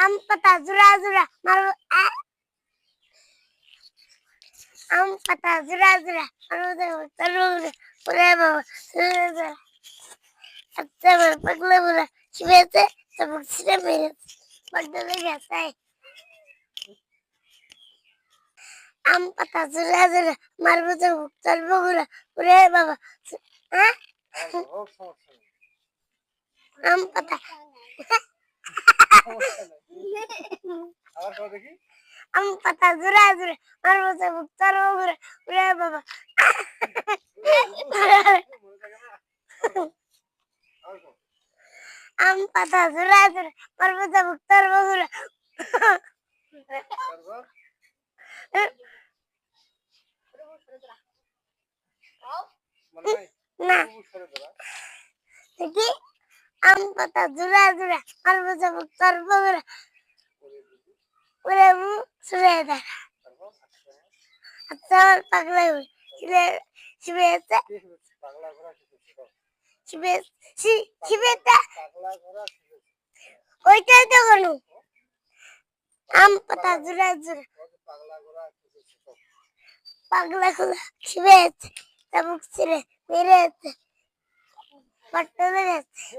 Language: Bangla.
আম পাতা জুড়া জুড়া মারবো আম পাতা জুড়া জুড়া মারবো দেবো ঘুরে ওরে বাবা জুড়া জুড়া আচ্ছা আমার পাগলা বুড়া শুয়েছে চমক ছিঁড়ে মেরেছে বড্ড লেগে আম পাতা জুড়া জুড়া মারবো দেবো চলবো ঘুরে ওরে বাবা হ্যাঁ হোক সমস্যা নেই আবার কও দেখি। আম পাতা জুড়া জুড়া মারবো দেবো চলবো ঘুরে ওরে বাবা। মনে আম পাতা চলবো ঘুরে। তারপর? মনে নাই না। দেখি আম পাতা, জুড়া জুড়া মারবো দেবো চলবো ঘুরে ওরে মু শুয়ে দাঁড়া আচ্ছা আমার পাগলা বুড়ি শিবে ঘোড়া শিখেছে শিবে শিবেটা ওইটাই তো কোনো। আম পাতা, জুড়া জুড়া। পাগলা ঘোড়া শিখেছে তো। পাগলা খোলা শিবেছে চাবুক ছিঁড়ে মেরেছে বাট্টা মেরেছে